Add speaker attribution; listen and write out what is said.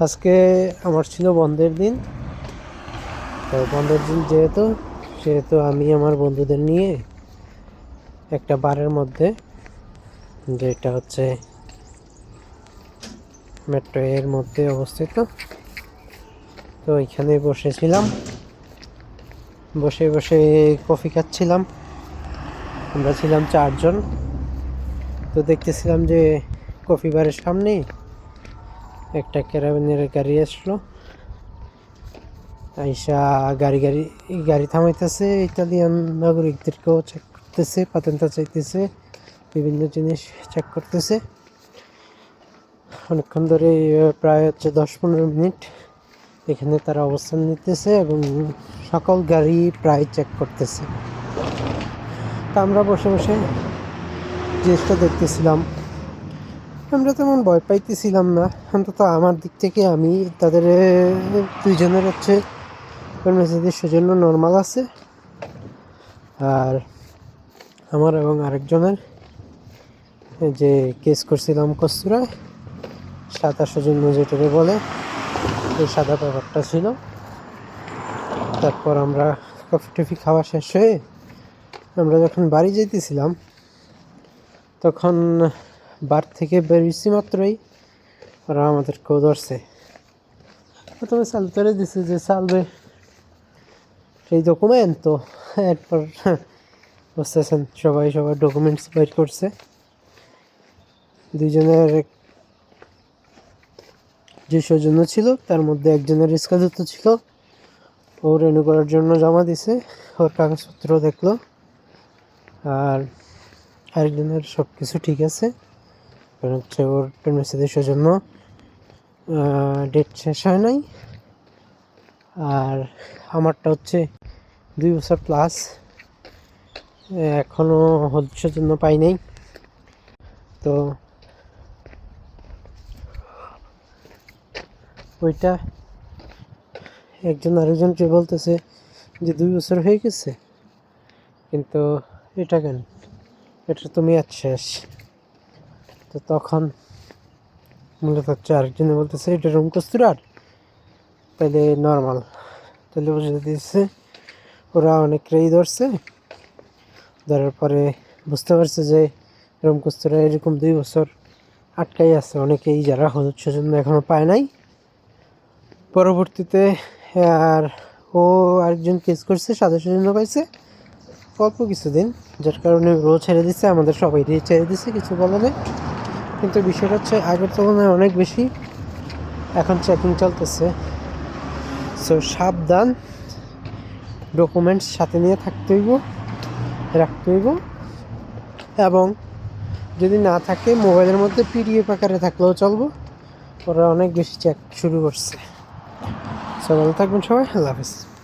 Speaker 1: আজকে আমার ছিল বন্ধের দিন। তো বন্ধের দিন যেহেতু, সেহেতু আমি আমার বন্ধুদের নিয়ে একটা বারের মধ্যে, যেটা হচ্ছে মেট্রো এর মধ্যে অবস্থিত। তো এখানে বসেছিলাম। বসে বসে কফি খাচ্ছিলাম। আমরা ছিলাম চারজন। তো দেখতেছিলাম যে কফি বারের সামনে একটা ক্যারাবিনের গাড়ি আসলো। আইসা গাড়ি গাড়ি গাড়ি থামাইতেছে। ইতালিয়ান নাগরিকদেরকেও চেক করতেছে পাতেন্তা চাইতেছে, বিভিন্ন জিনিস চেক করতেছে। অনেকক্ষণ ধরে প্রায় হচ্ছে দশ পনেরো মিনিট এখানে তারা অবস্থান নিতেছে এবং সকল গাড়ি প্রায় চেক করতেছে। তা আমরা বসে বসে জিনিসটা দেখতেছিলাম। আমরা তেমন ভয় পাইতেছিলাম না। অন্তত আমার দিক থেকে আমি, তাদের দুইজনের হচ্ছে মেসেজের সেজন্য নর্মাল আছে। আর আমার এবং আরেকজনের যে কেস করছিলাম কস্তুরায় সাদা সজন্য যেটাকে বলে ওই সাদা ব্যাপারটা ছিল। তারপর আমরা কফি টফি খাওয়া শেষ হয়ে আমরা যখন বাড়ি যেতেছিলাম তখন বার থেকে বেরিয়েছি মাত্রই। ওরা আমাদেরকেও ধরছে। প্রথমে সালতারে দিছে যে সালবে সেই ডকুমেন্ট তো। এরপর বুঝতেছেন সবাই সবার ডকুমেন্টস বের করছে। দুইজনের যে সৌজন্য ছিল, তার মধ্যে একজনের রিস্কাযুক্ত ছিল। ও রেনু করার জন্য জমা দিছে, ওর কাগজপত্র দেখল। আর আরেকজনের সব কিছু ঠিক আছে। কারণ হচ্ছে ওর প্রেগনেন্সিদের সেজন্য ডেট শেষ হয় নাই। আর আমারটা হচ্ছে দুই বছর প্লাস এখনও হলুদের জন্য পাই নাই। তো ওইটা একজন আরেকজনকে বলতেছে যে দুই বছর হয়ে গেছে, কিন্তু এটা কেন? এটা তুমি আজ শেষ। তো তখন মূলত আরেকজনে বলতেছে, এটা রুম কস্তুরার তাহলে নর্মাল তাহলে বুঝে দিচ্ছে ওরা অনেকটাই ধরছে। ধরার পরে বুঝতে পারছে যে রুম কস্তুরা এরকম দুই বছর আটকাই আছে। অনেকেই যারা হলুদ সেজন্য এখনও পায় নাই। পরবর্তীতে আর ও আরেকজন কেস করছে সাদা সেজন্য পাইছে। অল্প কিছুদিন, যার কারণে রো ছেড়ে দিচ্ছে আমাদের সবাই ছেড়ে দিচ্ছে কিছু বলে নেই। কিন্তু বিষয়টা হচ্ছে আগের তুলনায় অনেক বেশি। এখন চেকিং চলতেছে। সো সাবধান। ডকুমেন্টস সাথে নিয়ে থাকতে হইব, রাখতে হইব। এবং যদি না থাকে, মোবাইলের মধ্যে পিডিএফ আকারে থাকলেও চলবো। ওরা অনেক বেশি চেক শুরু করছে। সো ভালো থাকবেন সবাই, আল্লাহ হাফিজ।